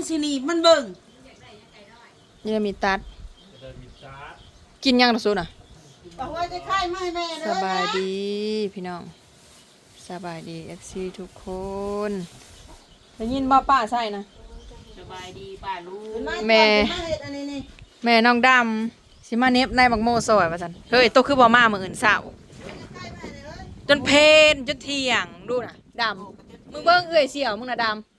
คือสิหนีบมันเบิ่งนี่มีตัด กินยังล่ะซุน่ะ บอกว่าจะค่ไม่แม่เลยสบายดีพี่น้อง สบายดี FC ทุกคนได้ยินบ่ป้าใช่นะ สบายดีป้าลูกแม่มาเฮ็ดอันนี้นี่แม่น้องดำสิมาเน็บในบักโมซอยว่าซั่นเฮ้ยโตคือบ่มามืออื่นเช้าจนเพลนจนเที่ยงดูน่ะดำมึงเบิ่งเอ้อยเสี่ยวมึงน่ะดำ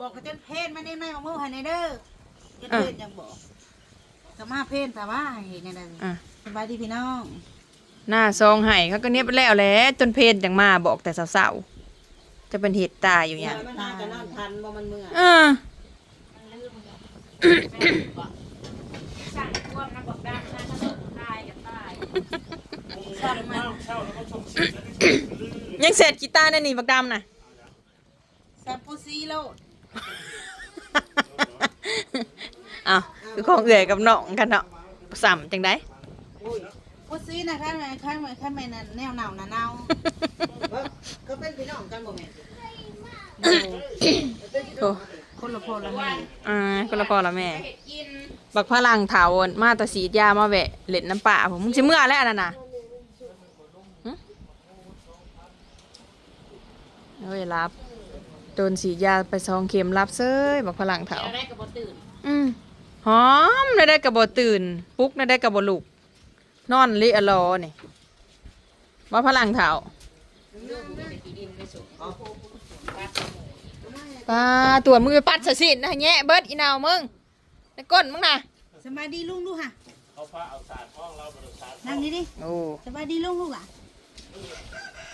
บอกกับจนเพนมาในแม่ของมือให้ในเด้อจนเพนยังบอกสมาเพนแต่ว่าเห็นยังไงอะ สบายดีพี่น้องหน้าซองไห้เขาก็เน็บไปแล้วแหละจนเพลนจังมาบอกแต่สาวๆจะเป็นเหตุตายอยู่หยังมันน่าจะนอนทันบ่มันเมื่อเออสั่งควบน้ำบอกดังนะถ้าตายกับตายเช่าเช่าแล้วก็ชมสีแล้วก็ชมลื่นยังเสร็จกีตาร์แน่นี่บักดำน่ะแซมปูซีโลด อ้าวคือของเอื่อยกับน้องกันเนาะสัมจังไดปูซีนะข้างในข้างในข้างในนั่นแนวหนาวนะหนาวก็เป็นพี่น้องกันบ่แม่โอ้คนละพ่อละแม่อ่าคนละพ่อละแม่ บักพลังถาวรมาแตะสีดยามาแวะเล่นน้ำป่าผมมึงสิเมื่อแล้วอันนั่นน่ะหึเฮ้ยรับ โดนสีดยาไปซองเข็มรับเซ้ยบักพลังถาวเดี๋ยวได้กับบตื่นอืมหอมได้ได้กับบตื่นปลุ๊กได้ได้กับบลุก นอนลิอะลอนี่ว่าพลังเถาปลาตัวมือปัดสะสินนะแง่เบิดอีนาวมึงในก้นมึงนะสบายดีลุงดูค่ะเขาพาเอาสารห้องเราบริษัทนั่งนี่ดิโอ้สบายดีลุงลูกหล่ะ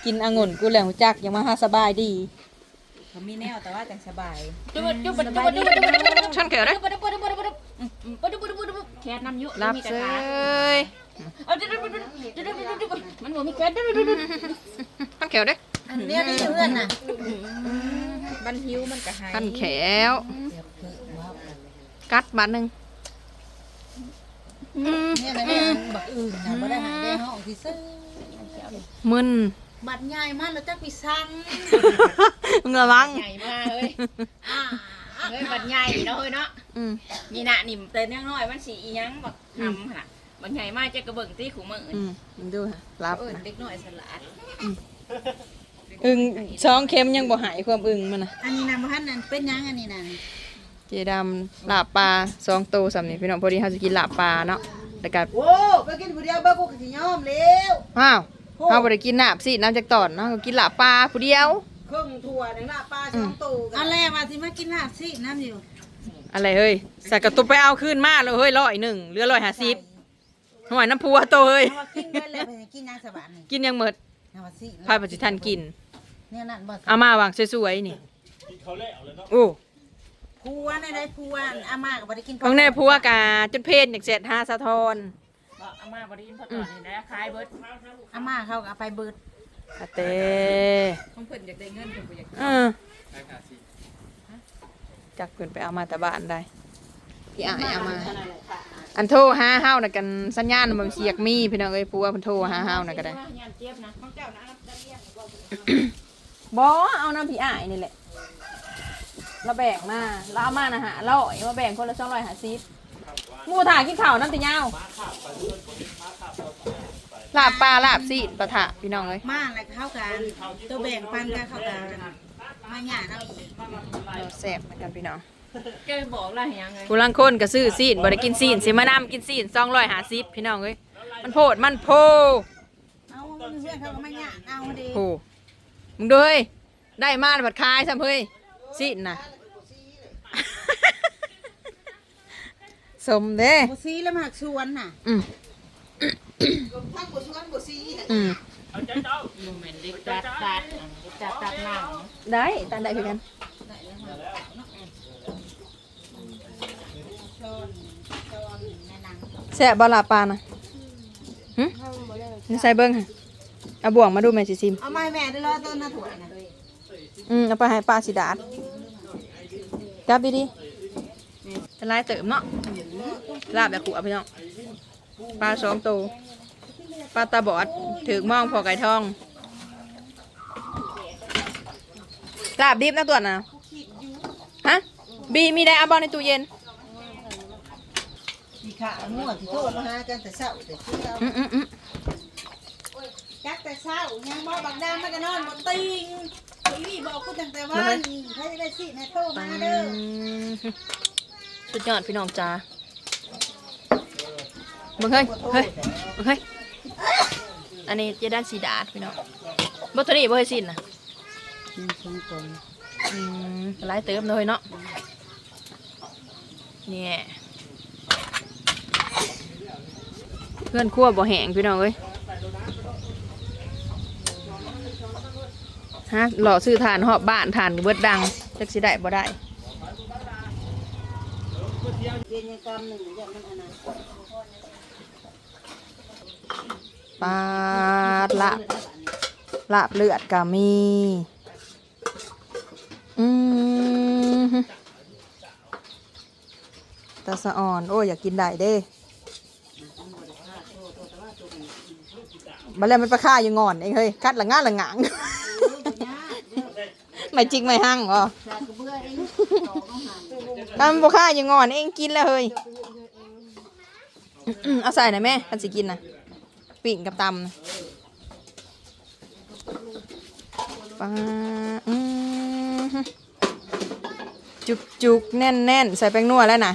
กินองุ่นกูแหลงจักยังมาหาสบายดี มีแนวแต่ว่าแต่งสบายจุบจุบจุบจุบชันเกิดเลยแขนนำยุรับเลยมันบ่มีแขนขันแขวเด้อันเนี้ยนี่เพื่อนน่ะบันหิวมันกระหายขันแขวกัดบาทหนึ่งเนี่ยอะไรบักอื่นนะบ่ได้หายได้ห้องที่ซื้อมึน บัดใหญ่มากแล้วจักพี่สั่งมึงระวังใหญ่มากเฮ้ยอ่าเฮ้ยบัดใหญ่เนาะเฮ้ยเนาะอืมนี่น่ะนี่เตือนยังน้อยมันสีอีหยังบักทำค่ะบักใหญ่มากจะกระเบิ่งตีขู่มืออืมมึงดูฮะรับเออนะเด็กน้อยสลัดอึงสองเข็มยังบ่หายความอึงมันนะอันนี้นะบ่ทันนั่นเป็นหยังอันนี้น่ะเจดำลาบปลาสองโตวสำนี่พี่น้องพอดีเขาจะกินลาบปลาเนาะแล้วก็โอ้ไปกินผู้เดียวเบ่กูก็สิยอมแล้วว้าว เขาบ่ได้กินน้ำสิน้ำจากตอนเนาะเขากินลาบปลาผู้เดียวครึ่งถั่วนึงละปลาช่องตูอันแรกว่าสิมากินลาบสิน้ำอยู่อะไรเฮ้ยใส่กระตุกไปเอาขึ้นมาแล้วเฮ้ยร้อยหนึ่งเหลือร้อยห้าสิบหน่วยน้ำพัวโตเฮ้ย เอาว่ากินไปแล้วไปกินนางสวรรค์นี่กินยังหมดเอาว่าสิพายปัจจุทันกิน เนี่ยนั่นบ่เอามาวางสวยๆนี่กินเขาเละเอาเลยเนาะโอ้ผัวในได้ผัวอาม่าก็บ่ได้กินของแน่พัวกาจนเพศอยากเสร็จห้าสะทอนบ อกอาม่าบริณพอตอนนี้นะคลายเบิร์ดอาม่าเขาก็เอาไปเบิดอาเต้ของเพิ่นอยากได้เงินเพิ่นบ่อยากเออจักเพิ่นไปเอามาแต่บ้านได้พี่อายเอามา อันโทรหาเฮาน่ะกันสัญญาณมันเสียกมีพี่น้องเอ้ยผัวเพิ่นโทรหาเฮาน่ะก็ได้ยานเจ็บนะของเจ้านะได้เรียกบ่เอาน้ำพี่อายนี่แหละเราแบ่งมาเราเอามานะฮะเราเอามาแบ่งคนละ250 หมู่ถ่ากินข้าวน้ำติยาวลาบปลาลาบซีดปะทะพี่น้องเอ้ยมาแล้วเข้ากันตัวแบ่งปันกันเข้ากันมาหย่าเอาอีกเราแซ่บเหมือนกันพี่น้องแกบอกล่ะยังไงผู้ลังคนก็ซื้อซีนบ่ได้กินซีนสิมานำกินซีน250พี่น้องเอ้ยมันโพดมันโพเอาเพื่อนเขาก็มาหย่าเอาดีโหมึงดูเฮ้ยได้มาแล้วบัดคายซ้ำเฮ้ยซีนน่ะ สมเด้บ่ซีแล้วมาหักชวนน่ะอืมทั้งบ่ชวนบ่ซีน่ะอืมเอาใจเจ้าโมเมนต์เด็กจัดตัดจัดตัดหนังได้ตามได้พี่กันชวนชวนในหนังแซ่บบลาปลานะหึนี่ใส่เบิ้งค่ะเอาบ่วงมาดูแม่สิซิม เอามาให้แม่ได้รอต้นน่ะถั่วน่ะอืมเอาไปให้ปลาสิดาดจับดีๆเป็นไรเติมเนาะ ลาบแบบขู่เอาพี่น้องปลาสองตัวปลาตาบอดถือมองพอไก่ทองลาบดิบนะตัวน่ะฮะคบีมีได้เอาบอลในตู้เย็นที่ขามั่วที่โทษมาหากันแต่เช้าแต่คือเราอืมอืมอืมจักแต่เช้ายังบ่บักดามมันก็นอนบนติงอีนี่บอกกูตั้งแต่วันใครจะได้สิแม่โทรมาเด้อสุดยอดพี่น้องจ้า เบิ่งเฮ้ยเฮ้ยเบิ่งเฮ้ยอันนี้เจะด้านสีดาดพี่น้องบัตเตอรี่บ่เคยสิ้นนะกินสองคนอืมหลายเติมเลยเนาะเนี่ยเพื่อนคั่วบ่แห้งพี่น้องเอ้ยฮะหล่อซื้อทานหอบบ้านทานเบิดดังจักสิได้บ่ได้เรียนยังกำหนึ่งอย่างมันอันนั้น ปลาลาบลาบเลือดกามี อืมฮึตาสะอ่อน โอ้ยอยากกินได้เด้มาแล้วมันไปฆ่าอยู่งอนเองเฮ้ยกัดละง่าละหงางไม่จริงไม่หั่งเหรอจากกระเบื้อเองต่อต้องหันถ้ามันบ่ฆ่าอยู่งอนเองกินแล้วเฮ้ยอื้อเอาใส่หน่อยแม่คันสิกินนะ ปิ่งกับตำนะปลาอืมฮึจุกจุกแน่นแน่นใส่แป้งนัวแล้วนะ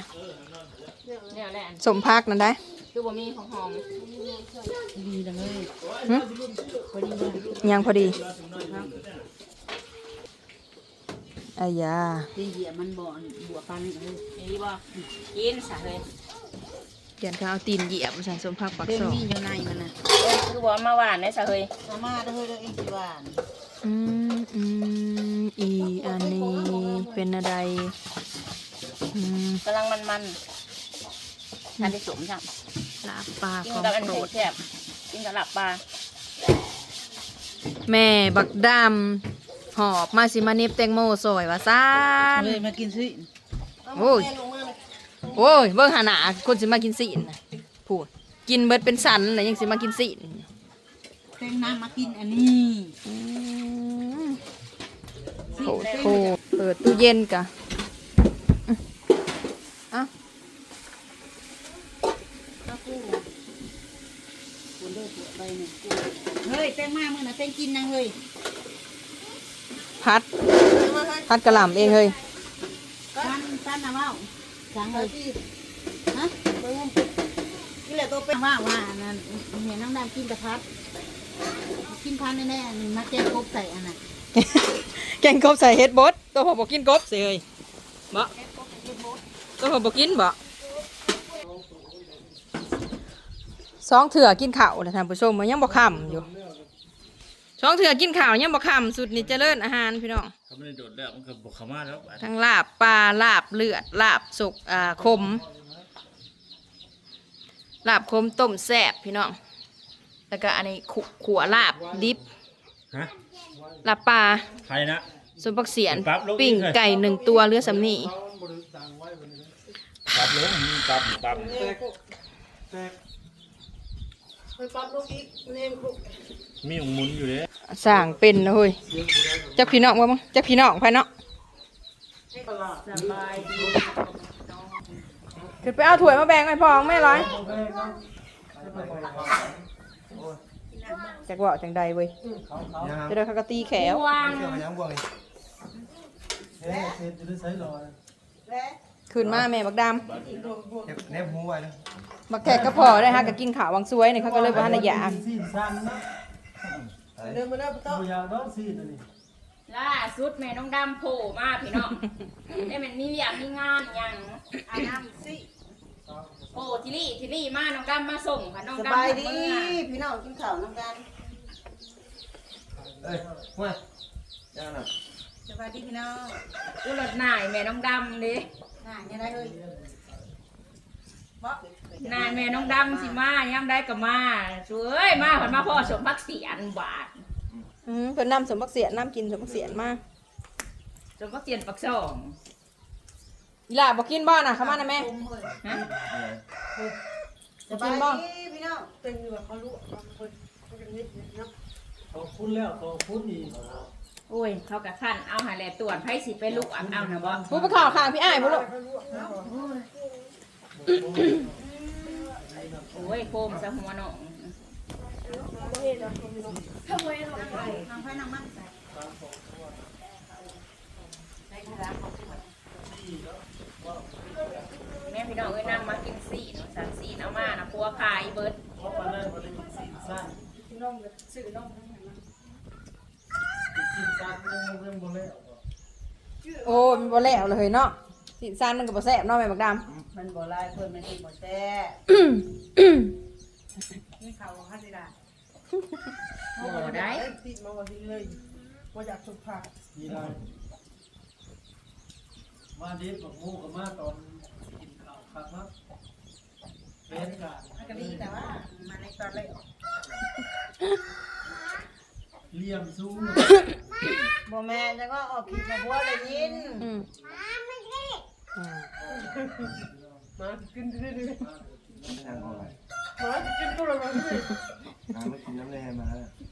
เนี่ยแหละสมพักนั่นได้คือบ่มีของหอมดีจังเลยหึยังพอดีอายาดีเหยียมันบ่อนบัวปันเลยนี่บ่กินซะเลย เขียนข้าวตีนเหยียบใส่สมพักปักเป็นซองมีอยู่ในมันนะเอ้ยคือบ่เอามาหวานได้ซะเฮ้ยมามาเด้อเด้อเองสิหวานอืมอืมอีอันนี้เป็นอะไรอืมกำลังมันๆทานได้สมจังลาบปลากิขนองกับอันโปรดแซ่บกินกับหลับปลาแม่บักดำหอบมาสิมาเน็บแตงโมซอยว่าซาน เลยมากินสิโอ้ย โอ้ยเบิ่งหาหนาคนสิมากินสีนน่ะพูดกินเบิดเป็นสันแล้วยังสิมากินสีนแตงน้ำมากินอันนี้อืมโอ้โหเปิดตู้เย็นกะอืมเอะเฮ้ยแตงมามื้อน่ะแตงกินนางเฮ้ยพัด พัดกระหล่ำเองเฮ้ยซันซันนะเว้า สังเลยฮะเบิ่งนี่แหละตัวเป็นว่าว่านั่นเห็นน้ำดำกินกระพัดกินพันแน่ๆนี่มาแจ้งกบใส่อันน่ะแกงกบใส่เฮ็ดบดตัวผมบอกกินกบสิเฮ้ยบ่ตัวผมบอกกินบ่สองเถื่อกินข้าวนะท่านผู้ชมมันยังบ่ค่ำอยู่สองเถื่อกินข้าวยังบ่ค่ำสุดนี่เจริญอาหารพี่น้อง เขาไม่ได้โดดแล้วมันก็บอกเขามาแล้วบัดทั้งลาบปลาลาบเลือดลาบสุกอ่าคมลาบคมต้มแซ่บพี่น้องแล้วก็อันนี้ขขัวลาบดิบฮะลาบปลาใครนะส่วนผักเสียนปั๊บลงอีก ปิ้งเลยไก่หนึ่งตัวเรือสำนีปรับลงมีปรับปรับมีอ งหมุนอยู่เลยสั่งเป็นนะเฮ้ยจักพี่น้องว่ามั้งจักพี่น้องภายเนาะขึ้นไปเอาถ้วยมาแบ่งให้พ่อของแม่ร้อยจักว่าจังใดเว้ยจะได้เขาก็ตีแขววางขึ้นมาแม่บักดเน็บหูไว้นะำ บักแขกก็พอได้ฮะก็กินขาววังซวยเนี่ยเขาก็เลยว่าในอยากสีสันนะเดินมาเด้อโต๊ะตัวอย่างน้องสีตัวนี้ล่าสุดแม่น้องดำโผล่มาพี่น้องได้มันมีอยากมีงานหยังอาน้ำสิโอ้ทิลี่ทิลี่มาน้องดำมาส่งค่ะน้องดำสบายดีพี่น้องกินข้าวน้ำกันเอ้ยมาย่างน่ะสบายดีพี่น้องอุลดหน่ายแม่น้องดำเด้น่าเนี่ยได้เลยบ่ นายแม่น้องดำสิมาย่ำได้ก็มาช่วยมาผ่นมาพ่อสมพักเสียนบาทอืมเพิ่นนำสมบักเสียนนำกินสมบักเสียนมาสมพักเสียนปักสองอีหล่าบอกกินบ่น่ะเข้ามานะแม่ ฮะสบายดีพี่น้องเป็นอยู่เขารู้คนคนจะนิดเนาะขอบคุณแล้วขอบคุณอีกโอ้ยเขากะขั้นเอาหาแหละตรวจไผสิไปลุกอันเอานะบ่ผู้ไปข่าวข้างพี่อ้ายผู้ลูกโอ้ยโคมซะหัวน้องทางไฟน้ำมันใส่แม่พี่น้องเอ้ยนำมากินสีเนาะสันสีเอามานะพัวขายเบิดเพราะปานนั้นบ่ได้กินซีนสั้นน้องซื้อน้องกินซีนสั้นยังยังบ่แล้วโอ้มันบ่แล้วเลยเนาะ สินซานมันก็บ่แซ่บเนาะแม่บักดำมันบ่ลายเพิ่นมันกินบ่แซ่นี่เขาฮัสิดาบ่ได้ติดมาว่าสิเลยบ่อยากสุกผักนี่ได้มาเด็ดบักหมูกับมาตอนกินข้าวคักมากเป็นกันมันก็ดีแต่ว่ามันในตอนเลยเลี่ยมสูงบ่แม่นจังว่าออกคลิปมาพัวเลยยิน อืม อืมมากินดื้อทางออกไปๆมากินก็เลยมาดื้อน้ำไม่กินน้ำแร่มา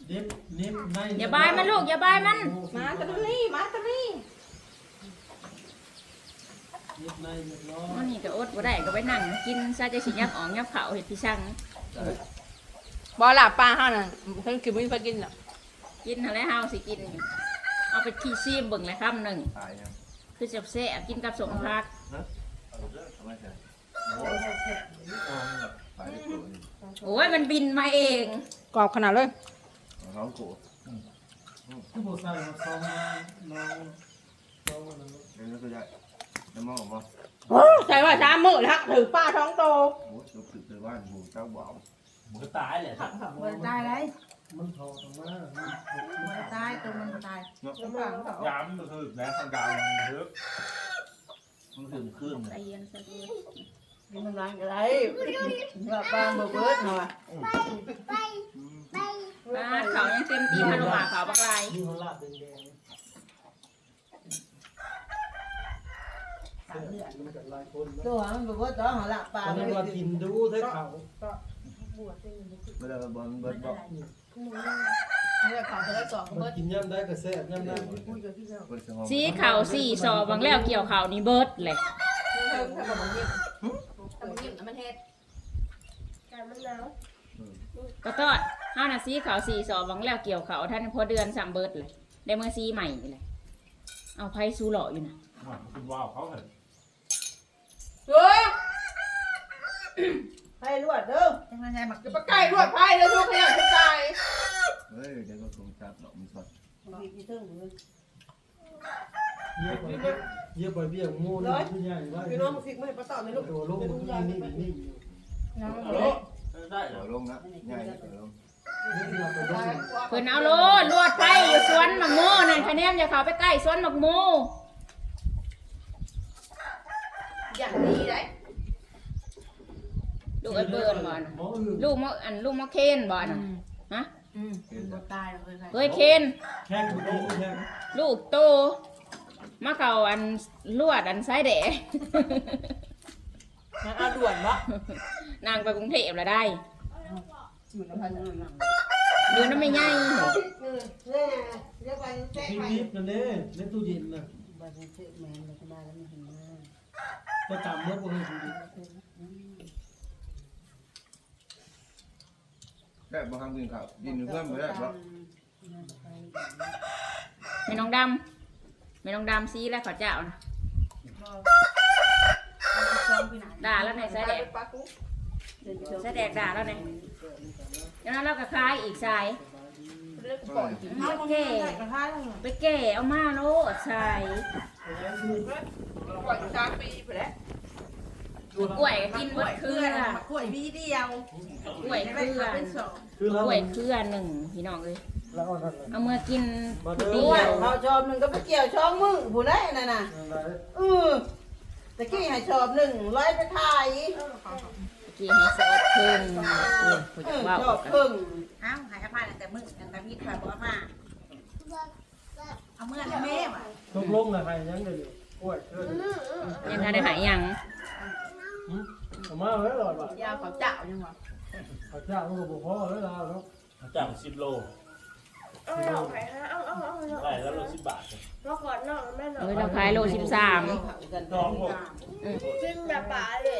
เด็บเน็บในอย่าบายมันลูกอย่าบายมัน มาตะลี่มาตะลี่เน็บในเรียบร้ออัยนนี้ก็อดบ่ได้ก็ไปนั่งกินซะจะสิยับออกยับเขาเฮ็ดพี่ช่างบ่หลับปลาเฮาน่ะเพิ่นคือบ่มีไฟกินหรอกกินอะไรเฮาสิกินเอาไปขี้ซีมเบิ่งเลยคำหนึ่งตายยัง คือจะแซ่บกินกับสมพักทำไมเสร็จโอ้ยไปได้ตัวนึงโอ้ยมันบินมาเองกรอบขนาดเลยร้องโกรธคือบ่ใส่มาซองมาน้องน้องมันนั้นเดี๋ยวก็ได้น้ำมองออกมาโอ้ใส่ว่าสามมื้อแล้วถือปลาท้องโตโอ้ยลูกติดไปบ้านหูเจ้าบ่าว มันก็ตายแหละครับบ่ตายเลยมันถอดออกมาบ่ตายตัวมันบ่ตายย้ำก็คือแม้ทางการมันเยอะมันขึ้นขึ้นใจเย็นซะด้วยกินมันร้านก็ได้ว่าปลาบ่เบิดเนาะปลาเขายังเต็มตีฮานุมาเขาบักลายนี่เขาลาดแดงสามเดือนๆมันกับหลายคนตัวมันบ่เบิดตัวหาละปลาตอนบ่นี้ได้ว่ากิกินน ดูเท่เขาเวลาบอลเบิร์ดบอกเลือกเขาจะได้สองมันเบิดกินย่ำได้ก็แซ่บย่ำได้เบิร์ดสมองสีเขาสี่ซอบางแล้วเกี่ยวเขานี่เบิดเลยเพิ่มถ้าบ่ยิ้มถ้าบ่ยิ้มมันเฮ็ดก็ตอดห้านาซีเขาสี่ซอบางแล้วเกี่ยวเขาท่านพอเดือนสามเบิดเลยได้เมื่อซีใหม่นี่เลยเอาไพ่ซูหล่ออยู่นะคุณว้าวเขาเห็นเฮ้ย ให้รวดเด้อจังได๋ให้มักจะไปไก่รวดไผ่เลยทุกอย่างจะตายเฮ้ยเดี๋ยวก็คงจับหรอกมันสดมีที่ถึงเลยเยี่ยไปเยี่ยไปเบี้ยงูนี่ผู้ใหญ่ว่าพี่น้องฟิกไม่ประตอบในลูกตัวลูกมันนี่นี่นี่ได้เหรหัอวลงนะง่ายหัวลงนี่เราไปได้เพิ่นเอาโลดลวดไปอยู่สวนหมักโมนั่นคะแนนอย่าเขาไปใกล้สวนหมักโมอย่างนี้ได้ ลูกไอ้เบิร์นบ่นะลูกมะอันลูกมะเคนบ่นะฮะอืมบ่ตายเลยเฮ้ยเคนแค่กูกินแค่ลูกโตมาเก่าอันลวดอันไซแดมันเอาด่วนบ่นางไปกรุงเทพแล้วได้อยู่ในพันนั่นน่ะอยู่น้ำไม่ใหญ่เรียกไปแจ้งกินไปนิดนั่นเด้ในตู้เย็นน่ะบ่ได้ซื้อแม่นบ่ได้แล้วมันถึงมาจะจำเมื่อวันนี้ ได้บางครั้งกินข้าวกินเพื่อนไม่ได้เพราะไม่น้องดำไม่น้องดำซีแล้วขอเจ้านะด่าแล้วในไซแดกไซแดกด่าแล้วในแล้วนั้นเราก็คลายอีกสายไปแก่ไปแก่เอามาโลดใส่ก่อนสามปีไปแล้ว กล้วยกินเบดเครือกล้วยมีเดียวกล้วยเครือเป็นสองคือเรากล้วยเครือหนึ่งพี่น้องเลยแล้วก็นั่นเอามื่อกินมาผู้เด้เดีอยวเขาชอบหนึ่งก็ไปเกี่ยวช่องมึงผู้ได้นั่นน่ะอะไรเออตะกี้ให้ชอบหนึ่งร้อยไปขายกินให้สดเพิ่งโอ้ยผู้เอจะอว่าชอบครึ่งเอ้าหายอภัยแต่มึงแต่มีดผ่านบอกมาเอาเมื่อแม่ว่ะตกลงอะไรยังเดี๋ยวโอ้ยเออยังทันได้หายยัง เอามาไว้หลอดว่ะยาวเขาเจ้ายังวะพระเจ้ามันก็บอกพ่อไว้แล้วเนาะจากสิบโลเอาหน่อไข่ฮะเอาเอาเอาหน่อได้แล้วเราสิบบาทเพราะก่อนนอกแม่หน่อเอ้ยเราขายโลสิบสามสองหกกินแบบป่าเลย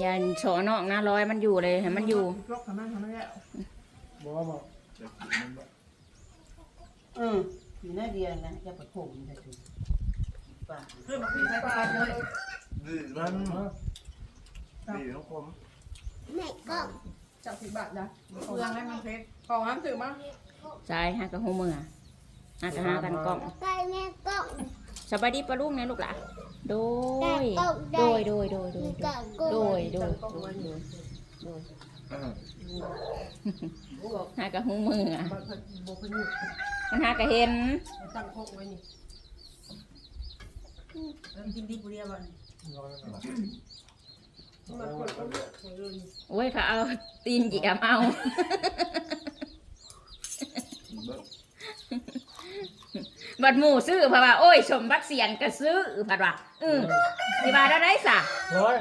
อย่าโฉนอกนะร้อยมันอยู่เลยให้มันอยู่ลกทำนั่นทำนั่นแล้วบอกบอกอืมอยู่หน้าเดียวนะจะประถมจะถึงป่าเพื่อนมาพี่ใช้ปลาเลยดื้อมัน ดื้อของผมแม่ก็จับสิบบาทนะเพื่อนให้มันเพชรของห้ามถือมั้งใช่ฮะกับหูมือฮะกับหากันกล้องใส่แม่ก็สบายดีปะลุงนะลูกหล่ะโดย โดยโดยโดยโดยก็โดยโดยโดยโดยอ่าหากับหูมืออะบัตรโบกนี่มันหากับเห็นตั้งโคกไว้นี่เริ่มกินดีปุเรียบันร้อยละ มาคนก็เลือกเลยโอ้ยเขาเอาตีนเหยียบเอา เบิ้งบัดหมูซื้อเพราะว่าโอ้ยสมบัติเสียนก็ซื้อผัดว่าอือที่ว่าได้ได้สะร้อย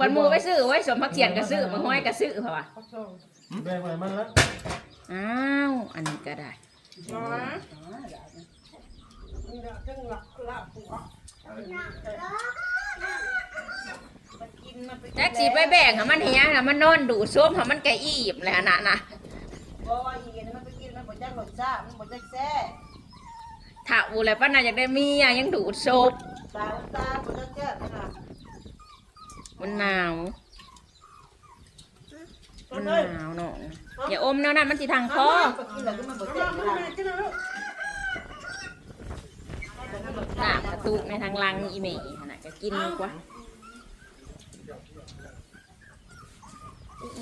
บัดหมูไปซื้อโอ้ยสมบัติเสียนก็ซื้อมาห้อยก็ซื้อเพราะว่าพักโซ่แบ่งไปมันละอ้าวอันนี้ก็ได้ร้อยนี่ละทั้งหลักลาบหัว แจ็คสีไปแบ่งให้มันเฮียให้มันนอนดูส้มให้มันแกอีบเลยนะนะบอกว่าอีนี่มันไปกินมันบ่จักรสชาติมันบ่จักแซ่ถ้าอูอะไรป้าน่าอยากได้เมียยังดูดส้มตาตาบ่จักแซ่นะ มันหนาวมันหนาวเนาะอย่าอมแนวนั้นมันสิทางคอกินแล้วก็มันบ่แซ่บนะหน้ากระตุกในทางลังอีเมย์ขนาดก็กินดีกว่า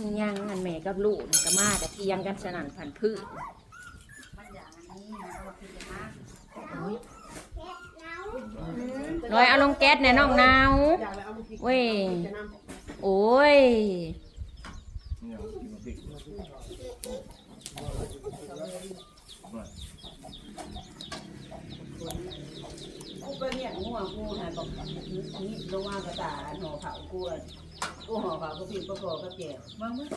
อีหยังอันแม่กับลูกนี่ก็มาแต่เทียงกันสนั่นผันพืชลอยเอาลงแก๊สในน้องนาวเว้ยโอ้ย ไปเนี่ยงัวกูหาบอกนี่ลงมากระตาห่อเผากูกูห่อเผาก็ปิ้งก็กอก็แจ่วบางมื้อ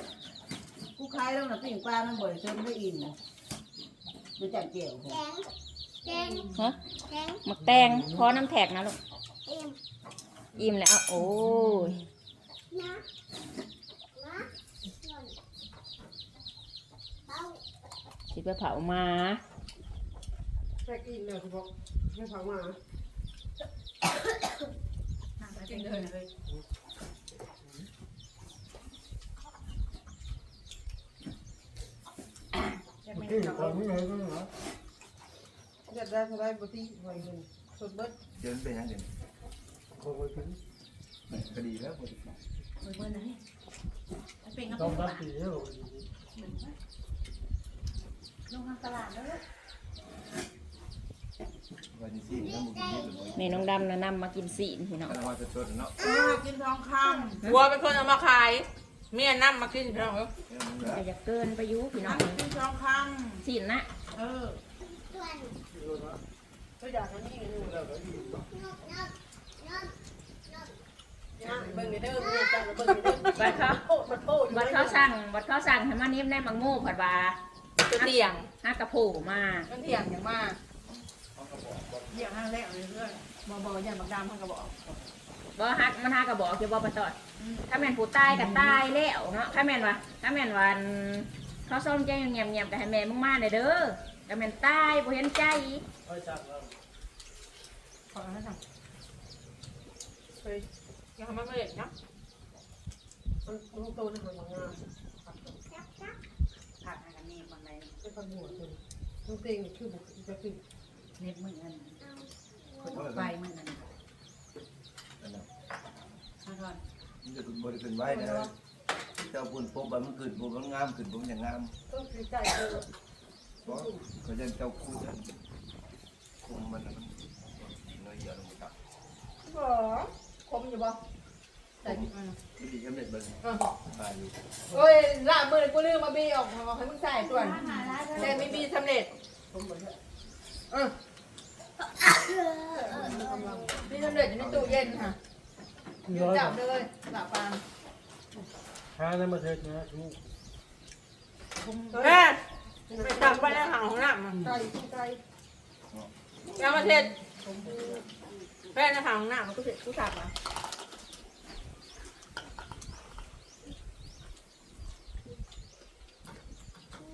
กูขายแล้วน่ะปิ้งปลามันบ่อยจนได้อิ่มมันจัดแจ่วแกงแกงฮะแกงหมักแตงพอน้ำแท็กนะลูกอ็มอิ่มแล้วโอ้ยนะนะเอาเผามาแค่กินเลยคุณบอกให้ฟังมา กินเลยเลยที่คนไม่เลยก็เหรออยากได้เท่าไรบุตรีไว้เลยสดเบิดเดินไปยังเดินคนไปกินก็ดีแล้วพอดีต้องรับปีแล้ววั นนี้สิน้ำมันกินเยอะเลยแม่น้องดำนะนำมากินสีนพี่น้องกันว่าจะชดเนาะกินทองคำวัวเป็นคนเอามาขายเมียนั่มากินพี่น้องเอ้ยก็จะเกินไปอยุพี่น้องกินทองคสีนนะำเออส่วนก็อยากให้นี่นึงนกนกนกนะเบิ่งในเด้อเมียจังเบิ่งในเด้อบัดเขาโคตรมันโคตรบัดเขาสั่งบัดเขาสั่งให้มานิ่มได้มังโม่ผัดบาจะเตียงฮักกระโผล่มามันเตียงอย่างมาก เตียงห้างแรกเลยเพื่อนบ่บ่ยันบักดามเพิ่นก็บอกบ่ฮักมันฮักกระบอกเกี่ยวบ่ประตอดถ้าแม่นผู้ตายก็ตายแล้วเนาะถ้าแม่นว่าถ้าแม่นว่าอันเขาซ่อมใจเงียบเงียบๆก็ให้แม่มึงมาเด้อเด้อก็แม่นตายบ่เห็นใจไปจับแล้วขอให้ทำไปยังไม่เห็นนะมันมันโตในหัวงานผักให้กันนี่คนใดเป็นคนหัวตัวต้องเต็งคือบุกจะคือ เน็บมืออันคนไปมืออันถ้าก่อนมันจะบริขึ้นไว้นะเจ้าปุ่นปุ๊บมันขึ้นปุ๊บมันงามขึ้นปุ๊บอย่างงามต้องคือใจเออเพราะเขาจะเจ้าคู่จะคุมมันมันน้อยเยอะลงมาตักบ่คมอยู่บ่แต่ไม่ดีก็เม็ดเบิ้งตายอยู่โอ้ยละมือกูลืมมาบีออกมาให้มึงใส่ส่วนแต่ไม่บีสำเร็จเออ บีสำเร็จอยู่ในตู้เย็นค่ะยืนจับเลยหลับปานหาในประเทศนะทุกแม่ไปทำไปในหางของน้ำมันไก่ไก่ยามาเทศแป้ในหางของน้ำมันก็เสร็จกูสับอะ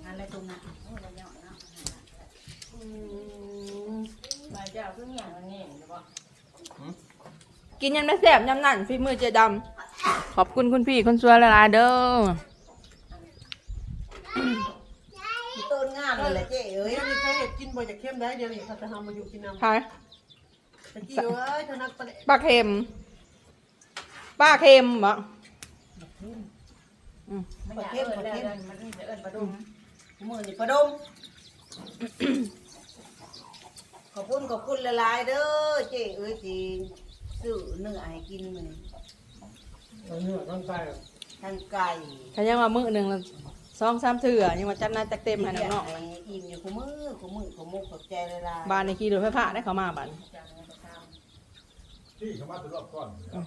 อะไรตรงนั้นโอ้ยเราเนาะเนาะบาย จ้าเพิ่งอย่างนี้เห็นบ่กินยำได้แซ่บยำนั่นฝีมือเจดำขอบคุณคุณพี่คนสวยหลายๆเด้อ ต้นงามเลยแหละเจ๊เอ้ยเดี๋ยวนี้เขาเห็ดกินบ่อยจากเข้มได้เดี๋ยวนี้เขาจะทำมาอยู่กินน้ำใช่ตะกี้เอ้ยเท่านักประเดะปลาเค็ม ปลาเค็มบ่มันอยากเอิ้นได้เอิ้นมันนี่จะเอิ้นปลาดุมมือนี่ประดมข อบคุณขอบคุณละลายๆเด้อเจ๊เอ้ยจีซื้อเนื้อให้กินมื้อนี้เอาเนื้อทั้งไก่ทั้งไก่เขายังว่ามื้อหนึ่งละสองสามเถื่อยังว่าจัดหน้าจัดเต็มให้น้องๆเลยอิ่มอยู่คู่มือคู่มือคู่มุกขอบใจละลายบ้านในขี่รถไฟฟ้าได้เขามาบ้าน ที่เขามาตลอดก่อนอืม